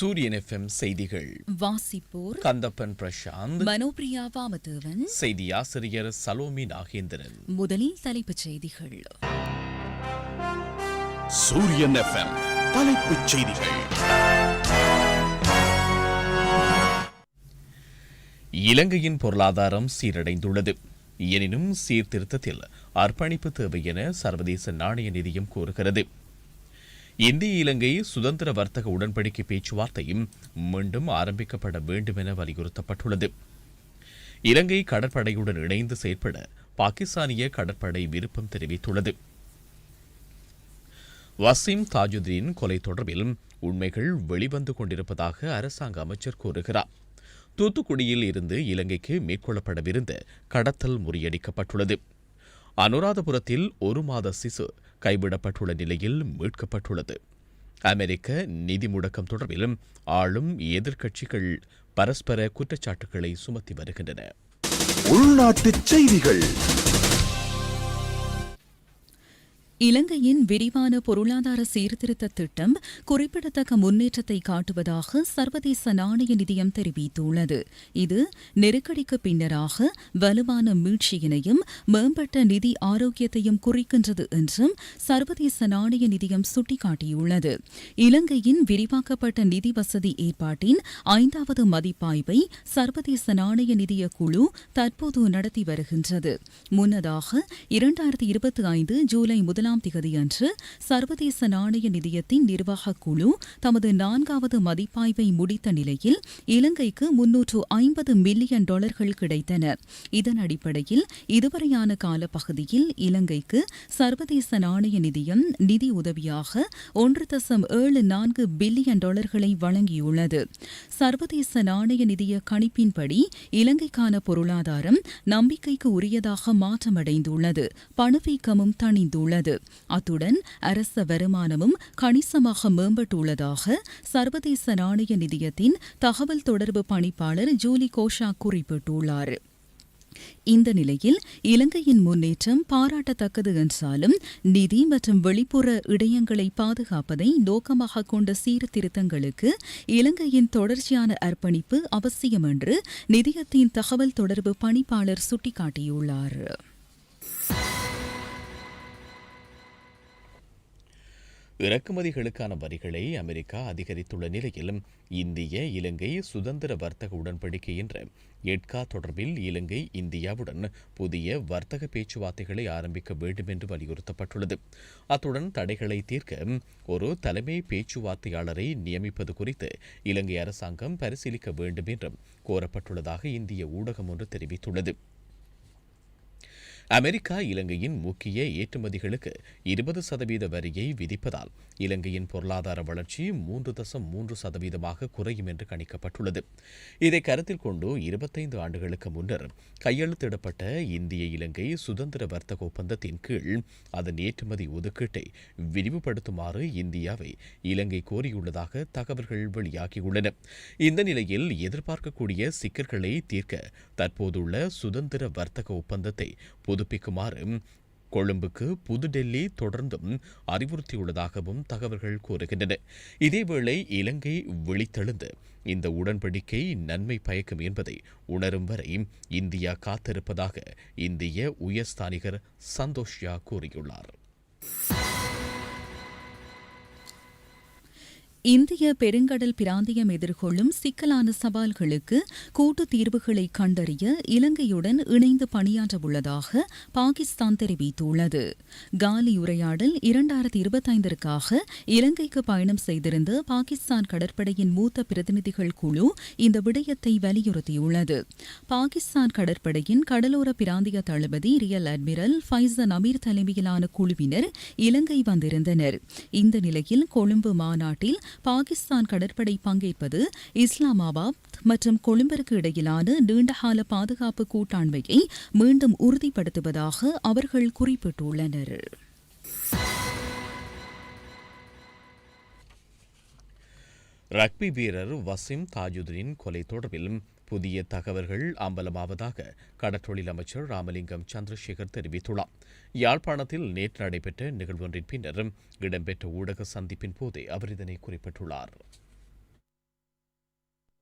சூரியன் எஃப்எம் செய்திகள். வாசிப்போர் கந்தப்பன் பிரசாந்த். மனோபிரியா வாமதேவன். செய்தி ஆசிரியர் சலோமி நாகேந்திரன். முதலில் தலைப்புச் செய்திகள். சூரியன் எஃப்எம் தலைப்புச் செய்திகள். இலங்கையின் பொருளாதாரம் சீரடைந்துள்ளது. எனினும் சீர்திருத்தத்தில் அர்ப்பணிப்பு தேவை என சர்வதேச நாணய நிதியம் கூறுகிறது. இந்திய இலங்கை சுதந்திர வர்த்தக உடன்படிக்கை பேச்சுவார்த்தையும் மீண்டும் ஆரம்பிக்கப்பட வேண்டும் என வலியுறுத்தப்பட்டுள்ளது. இலங்கை கடற்படையுடன் இணைந்து செயற்பட பாகிஸ்தானிய கடற்படை விருப்பம் தெரிவித்துள்ளது. வசீம் தாஜுதீன் கொலை தொடர்பில் உண்மைகள் வெளிவந்து கொண்டிருப்பதாக அரசாங்க அமைச்சர் கூறுகிறார். தூத்துக்குடியில் இருந்து இலங்கைக்கு மேற்கொள்ளப்படவிருந்த கடத்தல் முறியடிக்கப்பட்டுள்ளது. அனுராதபுரத்தில் ஒரு மாத சிசு கைவிடப்பட்டுள்ள நிலையில் மீட்கப்பட்டுள்ளது. அமெரிக்க நிதி முடக்கம் தொடர்பில் ஆளும் எதிர்க்கட்சிகள் பரஸ்பர குற்றச்சாட்டுகளை சுமத்தி வருகின்றன. உள்நாட்டு செய்திகள். இலங்கையின் விரிவான பொருளாதார சீர்திருத்த திட்டம் குறிப்பிடத்தக்க முன்னேற்றத்தை காட்டுவதாக சர்வதேச நாணய நிதியம் தெரிவித்துள்ளது. இது நெருக்கடிக்கு பின்னராக வலுவான மீட்சியினையும் மேம்பட்ட நிதி ஆரோக்கியத்தையும் குறிக்கின்றது என்றும் சர்வதேச நாணய நிதியம் சுட்டிக்காட்டியுள்ளது. இலங்கையின் விரிவாக்கப்பட்ட நிதி வசதி ஏற்பாட்டின் ஐந்தாவது மதிப்பாய்வை சர்வதேச நாணய நிதிய குழு தற்போது நடத்தி வருகின்றது. முன்னதாக இரண்டாயிரத்தி இருபத்தி ஐந்து ஜூலை முதலாம் அன்று சர்வதேச நாணய நிதியத்தின் நிர்வாகக் குழு தமது நான்காவது மதிப்பாய்வை முடித்த நிலையில் இலங்கைக்கு முன்னூற்று ஐம்பது மில்லியன் டாலர்கள் கிடைத்தன. இதன் அடிப்படையில் இதுவரையான காலப்பகுதியில் இலங்கைக்கு சர்வதேச நாணய நிதியம் நிதி உதவியாக ஒன்று தசம் ஏழு நான்கு பில்லியன் டாலர்களை வழங்கியுள்ளது. சர்வதேச நாணய நிதிய கணிப்பின்படி இலங்கைக்கான பொருளாதாரம் நம்பிக்கைக்கு உரியதாக மாற்றமடைந்துள்ளது. பணவீக்கமும் தணிந்துள்ளது. அத்துடன் அரச வருமானமும் கணிசமாக மேம்பட்டுள்ளதாக சர்வதேச நாணய நிதியத்தின் தகவல் தொடர்பு பணிப்பாளர் ஜூலி கோஷா குறிப்பிட்டுள்ளார். இந்த நிலையில் இலங்கையின் முன்னேற்றம் பாராட்டத்தக்கது என்றாலும் நிதி மற்றும் வெளிப்புற இடையங்களை பாதுகாப்பதை நோக்கமாக கொண்ட சீர்திருத்தங்களுக்கு இலங்கையின் தொடர்ச்சியான அர்ப்பணிப்பு அவசியம் என்று நிதியத்தின் தகவல் தொடர்பு பணிப்பாளர் சுட்டிக்காட்டியுள்ளார். இறக்குமதிகளுக்கான வரிகளை அமெரிக்கா அதிகரித்துள்ள நிலையில் இந்திய இலங்கை சுதந்திர வர்த்தக உடன்படிக்கை என்ற எட்கா தொடர்பில் இலங்கை இந்தியாவுடன் புதிய வர்த்தக பேச்சுவார்த்தைகளை ஆரம்பிக்க வேண்டும் என்று வலியுறுத்தப்பட்டுள்ளது. அத்துடன் தடைகளை தீர்க்க ஒரு தலைமை பேச்சுவார்த்தையாளரை நியமிப்பது குறித்து இலங்கை அரசாங்கம் பரிசீலிக்க வேண்டும் என்றும் கோரப்பட்டுள்ளதாக இந்திய ஊடகம் ஒன்று தெரிவித்துள்ளது. அமெரிக்கா இலங்கையின் முக்கிய ஏற்றுமதிகளுக்கு இருபது சதவீத வரியை விதிப்பதால் இலங்கையின் பொருளாதார வளர்ச்சி மூன்று தசம் மூன்று சதவீதமாக குறையும் என்று கணிக்கப்பட்டுள்ளது. இதை கருத்தில் கொண்டு இருபத்தைந்து ஆண்டுகளுக்கு முன்னர் கையெழுத்திடப்பட்ட இந்திய இலங்கை சுதந்திர வர்த்தக ஒப்பந்தத்தின் கீழ் அதன் ஏற்றுமதி ஒதுக்கீட்டை விரிவுபடுத்துமாறு இந்தியாவை இலங்கை கோரியுள்ளதாக தகவல்கள் வெளியாகியுள்ளன. இந்த நிலையில் எதிர்பார்க்கக்கூடிய சிக்கல்களை தீர்க்க தற்போதுள்ள சுதந்திர வர்த்தக ஒப்பந்தத்தை புதுப்பிக்குமாறு கொழும்புக்கு புதுடெல்லி தொடர்ந்தும் அறிவுறுத்தியுள்ளதாகவும் தகவல்கள் கூறுகின்றன. இதேவேளை இலங்கை விழித்தெழுந்து இந்த உடன்படிக்கை நன்மை பயக்கும் என்பதை உணரும் வரை இந்தியா காத்திருப்பதாக இந்திய உயர்ஸ்தானிகர் சந்தோஷ்யா கூறியுள்ளார். இந்திய பெருங்கடல் பிராந்தியம் எதிர்கொள்ளும் சிக்கலான சவால்களுக்கு கூட்டு தீர்வுகளை கண்டறிய இலங்கையுடன் இணைந்து பணியாற்ற உள்ளதாக பாகிஸ்தான் தெரிவித்துள்ளது. காலி உரையாடல் இரண்டாயிரத்தி இருபத்தைந்திற்காக இலங்கைக்கு பயணம் செய்திருந்த பாகிஸ்தான் கடற்படையின் மூத்த பிரதிநிதிகள் குழு இந்த விடயத்தை வலியுறுத்தியுள்ளது. பாகிஸ்தான் கடற்படையின் கடலோர பிராந்திய தளபதி ரியல் அட்மிரல் ஃபைசன் அமீர் தலைமையிலான குழுவினர் இலங்கை வந்திருந்தனர். இந்த நிலையில் கொழும்பு மாநாட்டில் பாகிஸ்தான் கடற்படை பங்கேற்பது இஸ்லாமாபாத் மற்றும் கொழும்பிற்கு இடையிலான நீண்டகால பாதுகாப்பு கூட்டாண்மையை மீண்டும் உறுதிப்படுத்துவதாக அவர்கள் குறிப்பிட்டுள்ளனர். ரக்பி வீரர் வசிம் தாஜுதீன் கொலை தொடர்பில் புதிய தகவல்கள் அம்பலமாவதாக கடற்றொழில் அமைச்சர் ராமலிங்கம் சந்திரசேகர் தெரிவித்துள்ளார். யாழ்ப்பாணத்தில் நேற்று நடைபெற்ற நிகழ்வொன்றின் பின்னர் இடம்பெற்ற ஊடக சந்திப்பின் போதே அவர் இதனை குறிப்பிட்டுள்ளார்.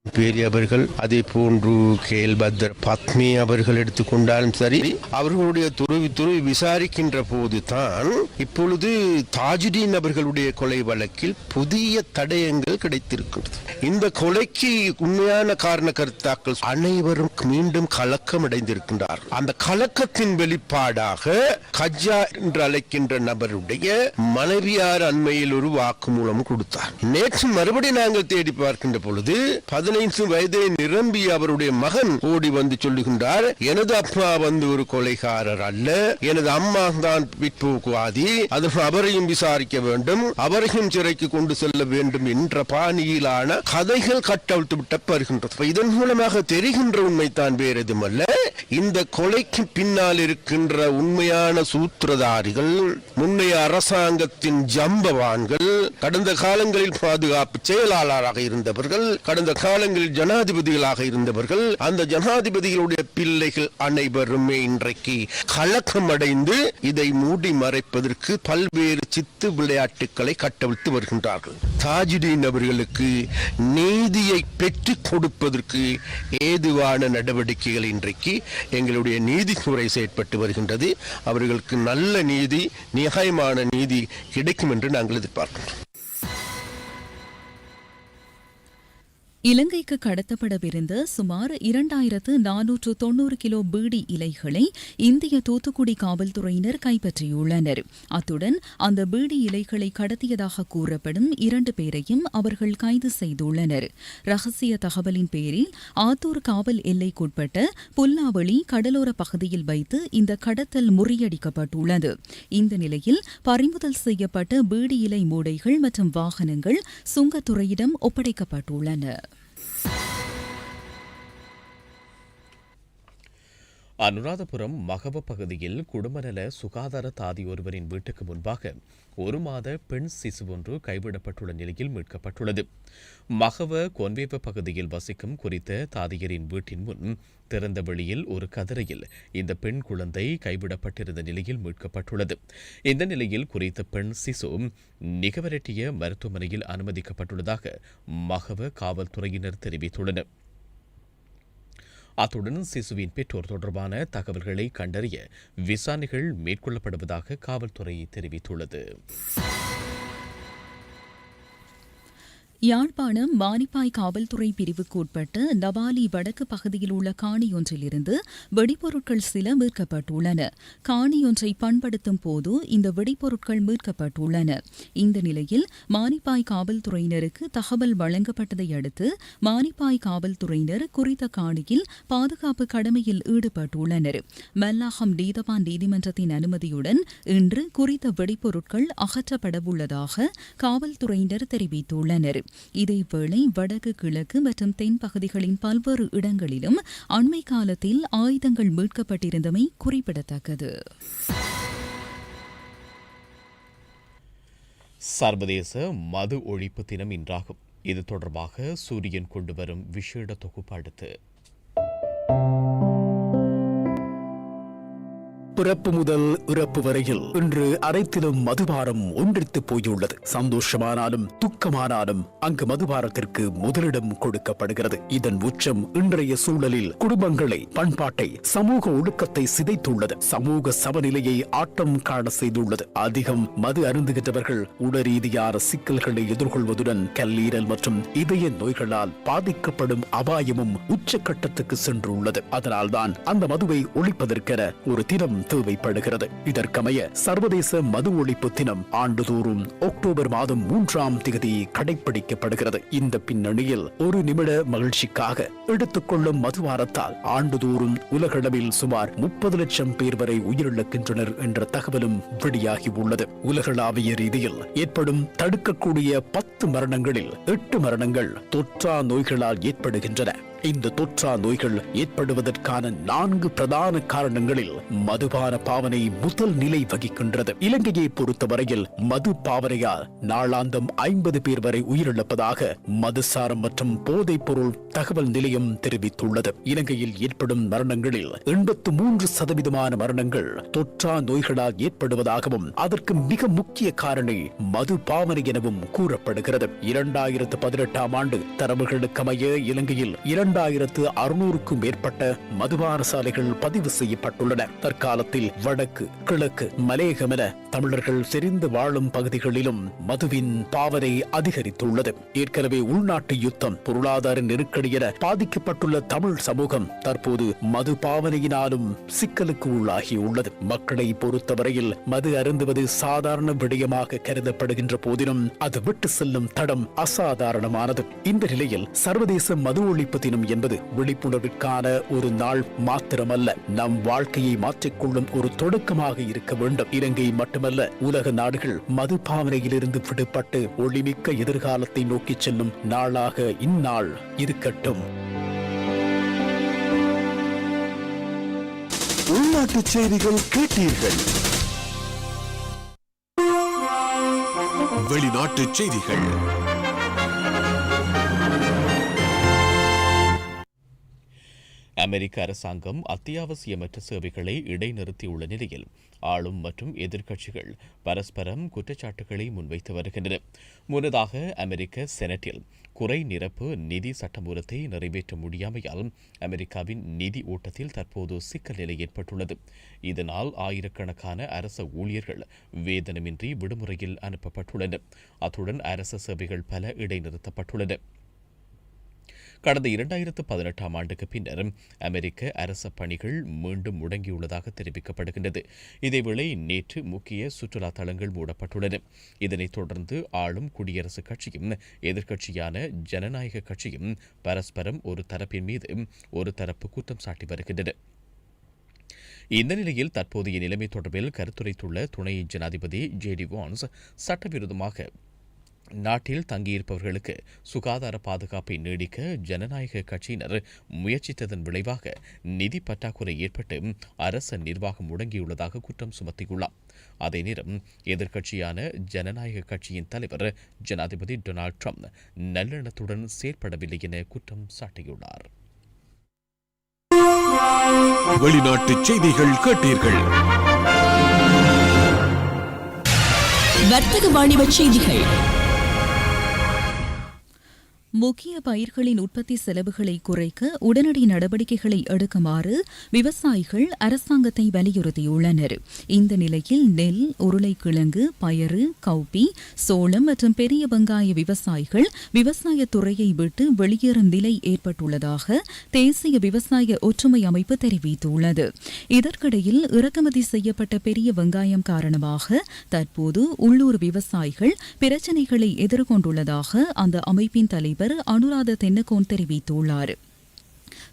பேரி அவர்கள் அதே போன்று கேல்பத்ர் பத்மி அவர்கள் எடுத்துக்கொண்டாலும் சரி அவர்களுடைய துறவி துறவி விசாரிக்கின்ற போது தான் இப்பொழுது தாஜுதீன் அவர்களுடைய கொலை வழக்கில் புதிய தடயங்கள் கிடைத்திருக்கிறது இந்த கொலைக்கு உண்மையான காரண கருத்தாக்கள் அனைவரும் மீண்டும் கலக்கம் அடைந்திருக்கின்றார் அந்த கலக்கத்தின் வெளிப்பாடாக கஜா என்று அழைக்கின்ற நபருடைய மனைவியார் அண்மையில் ஒரு வாக்குமூலம் கொடுத்தார். நேற்று மறுபடி நாங்கள் தேடி பார்க்கின்ற பொழுது பதினைந்து வயதை நிரம்பி அவருடைய மகன் ஓடி வந்து சொல்லுகின்றார் எனது அப்பா வந்து ஒரு கொலைகாரர் அல்ல. எனது அம்மா தான் பிற்போக்குவாதி. அதற்கு அவரையும் விசாரிக்க வேண்டும். அவரையும் சிறைக்கு கொண்டு செல்ல வேண்டும் என்ற பாணியிலான கதைகள் கட்டவிழ்த்து விட்டப்படுகின்றது இப்ப இதன் மூலமாக தெரிகின்ற உண்மைத்தான் வேறு எதுமல்ல இந்த கொலைக்கு பின்னால் இருக்கின்ற உண்மையான சூத்திரதாரிகள் முன்னைய அரசாங்கத்தின் ஜம்பவான்கள் கடந்த காலங்களில் பாதுகாப்பு செயலாளராக இருந்தவர்கள் கடந்த கால காலங்களில் ஜனாதிபதிகளாக இருந்தவர்கள் அந்த ஜனாதிபதிகளுடைய பிள்ளைகள் அனைவருமே இன்றைக்கு கலக்கம் அடைந்து இதை மூடி மறைப்பதற்கு பல்வேறு சித்து விளையாட்டுகளை கட்டவிழ்த்து வருகின்றார்கள். தாஜுதீன் அவர்களுக்கு நீதியை பெற்றுக் கொடுப்பதற்கு ஏதுவான நடவடிக்கைகள் இன்றைக்கு எங்களுடைய நீதித்துறை செயற்பட்டு வருகின்றது. அவர்களுக்கு நல்ல நீதி நியாயமான நீதி கிடைக்கும் என்று நாங்கள் எதிர்பார்க்கிறோம் இலங்கைக்கு கடத்தப்படவிருந்த சுமார் இரண்டாயிரத்து நானூற்று தொன்னூறு கிலோ பீடி இலைகளை இந்திய தூத்துக்குடி காவல்துறையினர் கைப்பற்றியுள்ளனர். அத்துடன் அந்த பீடி இலைகளை கடத்தியதாக கூறப்படும் இரண்டு பேரையும் அவர்கள் கைது செய்துள்ளனர். ரகசிய தகவலின் பேரில் ஆத்தூர் காவல் எல்லைக்குட்பட்ட புல்லாவளி கடலோர பகுதியில் வைத்து இந்த கடத்தல் முறியடிக்கப்பட்டுள்ளது. இந்த நிலையில் பறிமுதல் செய்யப்பட்ட பீடி இலை மூடைகள் மற்றும் வாகனங்கள் சுங்கத்துறையிடம் ஒப்படைக்கப்பட்டுள்ளன. அனுராதபுரம் மகவ பகுதியில் குடும்பநல சுகாதார தாதி ஒருவரின் வீட்டுக்கு முன்பாக ஒரு மாத பெண் சிசு ஒன்று கைவிடப்பட்டுள்ள நிலையில் மீட்கப்பட்டுள்ளது. மகவ கொன்வேவ பகுதியில் வசிக்கும் குறித்த தாதியரின் வீட்டின் முன் திறந்த வெளியில் ஒரு கதிரையில் இந்த பெண் குழந்தை கைவிடப்பட்டிருந்த நிலையில் மீட்கப்பட்டுள்ளது. இந்த நிலையில் குறித்த பெண் சிசு நிகவரட்டிய மருத்துவமனையில் அனுமதிக்கப்பட்டுள்ளதாக மகவ காவல்துறையினர் தெரிவித்துள்ளனர். அத்துடன் சிசுவின் பெற்றோர் தொடர்பான தகவல்களை கண்டறிய விசாரணைகள் மேற்கொள்ளப்படுவதாக காவல்துறை தெரிவித்துள்ளது. யாழ்ப்பாணம் மானிப்பாய் காவல்துறை பிரிவுக்கு உட்பட்ட நவாலி வடக்கு பகுதியில் உள்ள காணியொன்றிலிருந்து வெடிபொருட்கள் சில மீட்கப்பட்டுள்ளன. காணியொன்றை பண்படுத்தும் போது இந்த வெடிபொருட்கள் மீட்கப்பட்டுள்ளன. இந்த நிலையில் மானிப்பாய் காவல்துறையினருக்கு தகவல் வழங்கப்பட்டதை அடுத்து மானிப்பாய் காவல்துறையினர் குறித்த காணியில் பாதுகாப்பு கடமையில் ஈடுபட்டுள்ளனர். மல்லாகம் நீதவான் நீதிமன்றத்தின் அனுமதியுடன் இன்று குறித்த வெடிபொருட்கள் அகற்றப்படவுள்ளதாக காவல்துறையினர் தெரிவித்துள்ளனர். இதேவேளை வடக்கு கிழக்கு மற்றும் தென் பகுதிகளின் பல்வேறு இடங்களிலும் அண்மை காலத்தில் ஆயுதங்கள் மீட்கப்பட்டிருந்தமை குறிப்பிடத்தக்கது. சர்வதேச மது ஒழிப்பு தினம் இன்றாகும். இது தொடர்பாக சூரியன் கொண்டு வரும் விசேட தொகுப்பு அடுத்து பிறப்பு முதல் இறப்பு வரையில் இன்று அனைத்திலும் மதுபாரம் ஒன்றித்து போயுள்ளது. சந்தோஷமானாலும் துக்கமானாலும் அங்கு மதுபாரத்திற்கு முதலிடம் கொடுக்கப்படுகிறது. இதன் உச்சம் இன்றைய சூழலில் குடும்பங்களை பண்பாட்டை சமூக ஒழுக்கத்தை சிதைத்துள்ளது. சமூக சமநிலையை ஆட்டம் காண செய்துள்ளது. அதிகம் மது அருந்துகின்றவர்கள் உடரீதியான சிக்கல்களை எதிர்கொள்வதுடன் கல்லீரல் மற்றும் இதய நோய்களால் பாதிக்கப்படும் அபாயமும் உச்சக்கட்டத்துக்கு சென்றுள்ளது. அதனால்தான் அந்த மதுவை ஒழிப்பதற்கென ஒரு தினம் தேவைப்படுகிறது. இதற்கமைய சர்வதேச மது ஒழிப்பு தினம் ஆண்டுதோறும் அக்டோபர் மாதம் மூன்றாம் தேதி கடைபிடிக்கப்படுகிறது இந்த பின்னணியில் ஒரு நிமிட மகிழ்ச்சிக்காக எடுத்துக்கொள்ளும் மது வாரத்தால் ஆண்டுதோறும் உலகளவில் சுமார் முப்பது லட்சம் பேர் வரை உயிரிழக்கின்றனர் என்ற தகவலும் வெளியாகி உள்ளது. உலகளாவிய ரீதியில் ஏற்படும் தடுக்கக்கூடிய பத்து மரணங்களில் எட்டு மரணங்கள் தொற்றா நோய்களால் ஏற்படுகின்றன. இந்த தொற்றா நோய்கள் ஏற்படுவதற்கான நான்கு பிரதான காரணங்களில் மதுபான பாவனை முதல் நிலை வகிக்கின்றது. இலங்கையை பொறுத்தவரையில் மது பாவனையால் நாளாந்தம் ஐம்பது பேர் வரை உயிரிழப்பதாக மதுசாரம் மற்றும் போதைப் பொருள் தகவல் நிலையம் தெரிவித்துள்ளது. இலங்கையில் ஏற்படும் மரணங்களில் எண்பத்து மூன்று சதவீதமான மரணங்கள் தொற்றா நோய்களால் ஏற்படுவதாகவும் அதற்கு மிக முக்கிய காரணி மது பாவனை எனவும் கூறப்படுகிறது. இரண்டாயிரத்து பதினெட்டாம் ஆண்டு தரவுகளுக்கமைய இலங்கையில் இரண்டு இரண்டாயிரத்து அறுநூறுக்கும் மேற்பட்ட மதுபான சாலைகள் பதிவு செய்யப்பட்டுள்ளன. தற்காலத்தில் வடக்கு கிழக்கு மலையகம் என தமிழர்கள் செறிந்து வாழும் பகுதிகளிலும் மதுவின் பாவனை அதிகரித்துள்ளது. ஏற்கனவே உள்நாட்டு யுத்தம் பொருளாதார நெருக்கடி என பாதிக்கப்பட்டுள்ள தமிழ் சமூகம் தற்போது மது பாவனையினாலும் சிக்கலுக்கு உள்ளாகியுள்ளது. மக்களை பொறுத்தவரையில் மது அருந்துவது சாதாரண விடயமாக கருதப்படுகின்ற போதிலும் அது விட்டு செல்லும் தடம் அசாதாரணமானது. இந்த நிலையில் சர்வதேச மது ஒழிப்பு தினம் என்பது விழிப்புணர்விற்கான ஒரு நாள் மாத்திரமல்ல. நம் வாழ்க்கையை மாற்றிக்கொள்ளும் ஒரு தொடக்கமாக இருக்க வேண்டும். இலங்கை மட்டுமல்ல உலக நாடுகள் மது பாவனையிலிருந்து விடுபட்டு ஒளிமிக்க எதிர்காலத்தை நோக்கி செல்லும் நாளாக இந்நாள் இருக்கட்டும். உள்நாட்டு செய்திகள் கேட்டீர்கள். வெளிநாட்டு செய்திகள். அமெரிக்க அரசாங்கம் அத்தியாவசியமற்ற சேவைகளை இடைநிறுத்தியுள்ள நிலையில் ஆளும் மற்றும் எதிர்க்கட்சிகள் பரஸ்பரம் குற்றச்சாட்டுகளை முன்வைத்து வருகின்றன. முன்னதாக அமெரிக்க செனட்டில் குறை நிரப்பு நிதி சட்டமூலத்தை நிறைவேற்ற முடியாமையால் அமெரிக்காவின் நிதி ஓட்டத்தில் தற்போது சிக்கல் நிலை ஏற்பட்டுள்ளது. இதனால் ஆயிரக்கணக்கான அரச ஊழியர்கள் வேதனமின்றி விடுமுறையில் அனுப்பப்பட்டுள்ளனர். அத்துடன் அரச சேவைகள் பல இடைநிறுத்தப்பட்டுள்ளன. கடந்த இரண்டாயிரத்து பதினெட்டாம் ஆண்டுக்கு பின்னர் அமெரிக்க அரச பணிகள் மீண்டும் முடங்கியுள்ளதாக தெரிவிக்கப்படுகின்றது. இதேவேளை நேற்று முக்கிய சுற்றுலா தலங்கள் மூடப்பட்டுள்ளன. இதனைத் தொடர்ந்து ஆளும் குடியரசுக் கட்சியும் எதிர்க்கட்சியான ஜனநாயக கட்சியும் பரஸ்பரம் ஒரு தரப்பின் மீது ஒரு தரப்பு குற்றம் சாட்டி வருகின்றன. இந்த நிலையில் தற்போதைய நிலைமை தொடர்பில் கருத்துரைத்துள்ள துணை ஜனாதிபதி ஜே டி வான்ஸ் சட்டவிரோதமாக நாட்டில் தங்கியிருப்பவர்களுக்கு சுகாதார பாதுகாப்பை நீடிக்க ஜனநாயக கட்சியினர் முயற்சித்ததன் விளைவாக நிதி பற்றாக்குறை ஏற்பட்டு அரச நிர்வாகம் முடங்கியுள்ளதாக குற்றம் சுமத்தியுள்ளார். அதே நேரம் எதிர்க்கட்சியான ஜனநாயக கட்சியின் தலைவர் ஜனாதிபதி டொனால்ட் ட்ரம்ப் நல்லெண்ணத்துடன் செயற்படவில்லை என குற்றம் சாட்டியுள்ளார். வெளிநாட்டு செய்திகள் கேட்டீர்கள். வர்த்தக வாணிப செய்திகள். முக்கிய பயிர்களின் உற்பத்தி செலவுகளை குறைக்க உடனடி நடவடிக்கைகளை எடுக்குமாறு விவசாயிகள் அரசாங்கத்தை வலியுறுத்தியுள்ளனர். இந்த நிலையில் நெல் உருளைக்கிழங்கு பயறு கவுப்பி சோளம் மற்றும் பெரிய வெங்காய விவசாயிகள் விவசாயத் துறையை விட்டு வெளியேறும் நிலை ஏற்பட்டுள்ளதாக தேசிய விவசாய ஒற்றுமை அமைப்பு தெரிவித்துள்ளது. இதற்கிடையில் இறக்குமதி செய்யப்பட்ட பெரிய வெங்காயம் காரணமாக தற்போது உள்ளூர் விவசாயிகள் பிரச்சினைகளை எதிர்கொண்டுள்ளதாக அந்த அமைப்பின் தலைவர் அனுராத தென்னகோன் தெரிவித்துள்ளார்.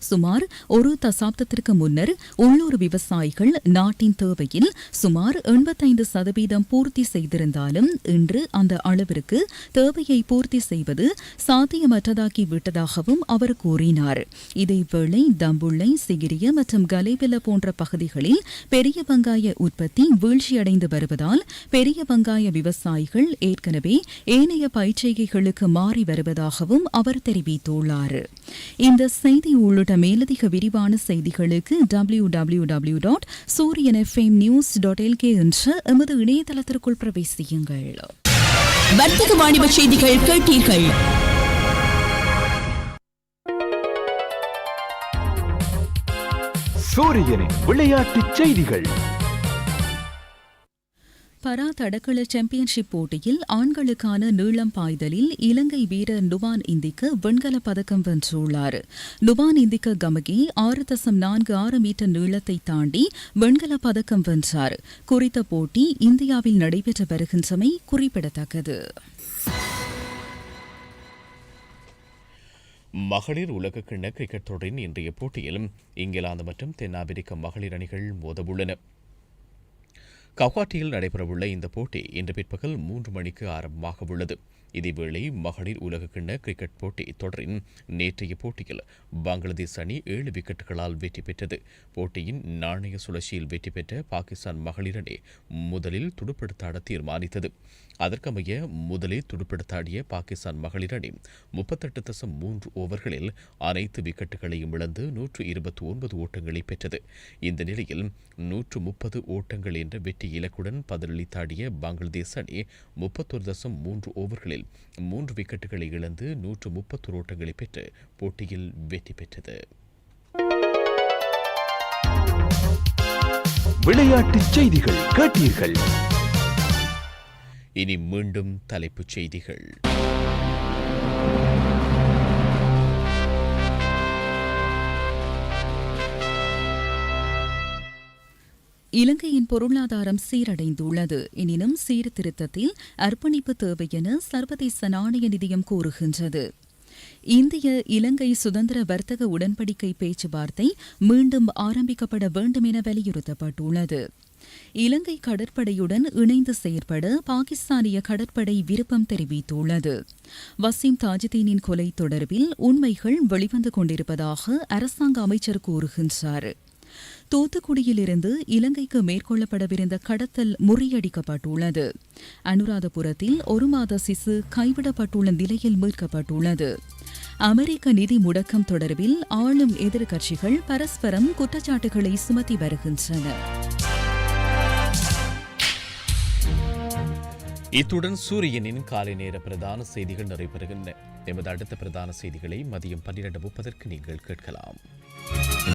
சுமார் ஒரு தசாப்தத்திற்கு முன்னர் உள்ளூர் விவசாயிகள் நாட்டின் தேவையில் சுமார் எண்பத்தைந்து சதவீதம் பூர்த்தி செய்திருந்தாலும் இன்று அந்த அளவிற்கு தேவையை பூர்த்தி செய்வது சாத்தியமற்றதாகி விட்டதாகவும் அவர் கூறினார். இதேவேளை தம்புள்ளை சிகிரிய மற்றும் கலைவில போன்ற பகுதிகளில் பெரிய வெங்காய உற்பத்தி வீழ்ச்சியடைந்து வருவதால் பெரிய வெங்காய விவசாயிகள் ஏற்கனவே ஏனைய பயிற்சிகைகளுக்கு மாறி வருவதாகவும் அவர் தெரிவித்துள்ளார். இந்த செய்தி உள்ளிட்ட மேலதிக விரிவான செய்திகளுக்கு W W W dot Sooriyan FM news dot LK என்ற எமது இணையதளத்திற்குள் பிரவேசியுங்கள். வர்த்தக வாணிப செய்திகள் கேட்டீர்கள். சூரியனின் விளையாட்டு செய்திகள். பரா தடகள சாம்பியன்ஷிப் போட்டியில் ஆண்களுக்கான நீளம் பாய்தலில் இலங்கை வீரர் நுவான் இந்திக்கு வெண்கல பதக்கம் வென்றுள்ளார். நுவான் இந்திக்க கமகி ஆறு தசம் நான்கு ஆறு மீட்டர் நீளத்தை தாண்டி வெண்கல பதக்கம் வென்றார். குறித்த போட்டி இந்தியாவில் நடைபெற்று வருகின்றமை குறிப்பிடத்தக்கது. மகளிர் உலகக்கிண்ண கிரிக்கெட் தொடரின் இன்றைய போட்டியில் இங்கிலாந்து மற்றும் தென்னாப்பிரிக்க மகளிர் அணிகள் மோதவுள்ளன. கவுகாட்டியில் நடைபெறவுள்ள இந்த போட்டி இன்று பிற்பகல் மூன்று மணிக்கு ஆரம்பமாக உள்ளது இதேவேளை மகளிர் உலகக்கிண்ண கிரிக்கெட் போட்டி தொடரின் நேற்றைய போட்டியில் பங்களாதேஷ் அணி ஏழு விக்கெட்டுகளால் வெற்றி பெற்றது. போட்டியின் நாணய சுழற்சியில் வெற்றி பெற்ற பாகிஸ்தான் மகளிர் அணி முதலில் துடுப்பெடுத்தாட தீர்மானித்தது. அதற்கமைய முதலில் துடுப்பெடுத்தாடிய பாகிஸ்தான் மகளிர் அணி முப்பத்தெட்டு தசம் மூன்று ஓவர்களில் அனைத்து விக்கெட்டுகளையும் இழந்து நூற்று இருபத்தி ஒன்பது ஓட்டங்களை பெற்றது. இந்த நிலையில் நூற்று முப்பது ஓட்டங்கள் என்ற வெற்றி இலக்குடன் பதிலளித்தாடிய பங்களாதேஷ் அணி முப்பத்தொரு தசம் மூன்று ஓவர்களில் மூன்று விக்கெட்டுகளை இழந்து நூற்று முப்பத்தொரு ஓட்டங்களை பெற்று போட்டியில் வெற்றி பெற்றது. விளையாட்டுச் செய்திகள் கேட்டீர்கள். இனி மீண்டும் தலைப்புச் செய்திகள். இலங்கையின் பொருளாதாரம் சீரடைந்துள்ளது. எனினும் சீர்திருத்தத்தில் அர்ப்பணிப்பு தேவை என சர்வதேச நாணய நிதியம் கூறுகின்றது. இந்திய இலங்கை சுதந்திர வர்த்தக உடன்படிக்கை பேச்சுவார்த்தை மீண்டும் ஆரம்பிக்கப்பட வேண்டும் என வலியுறுத்தப்பட்டுள்ளது. இலங்கை கடற்படையுடன் இணைந்து செயற்பட பாகிஸ்தானிய கடற்படை விருப்பம் தெரிவித்துள்ளது. வசீம் தாஜுதீனின் கொலை தொடர்பில் உண்மைகள் வெளிவந்து கொண்டிருப்பதாக அரசாங்க அமைச்சர் கூறுகின்றார். தூத்துக்குடியிலிருந்து இலங்கைக்கு மேற்கொள்ளப்படவிருந்த கடத்தல் முறியடிக்கப்பட்டுள்ளது. அனுராதபுரத்தில் ஒரு மாத சிசு கைவிடப்பட்டுள்ள நிலையில் மீட்கப்பட்டுள்ளது. அமெரிக்க நிதி முடக்கம் தொடர்பில் ஆளும் எதிர்க்கட்சிகள் பரஸ்பரம் குற்றச்சாட்டுகளை சுமத்தி வருகின்றன. இத்துடன் சூரியனின் காலை நேர பிரதான செய்திகள் நடைபெறுகின்றன எமது அடுத்த பிரதான செய்திகளை மதியம் பன்னிரண்டு முப்பதற்கு நீங்கள் கேட்கலாம்.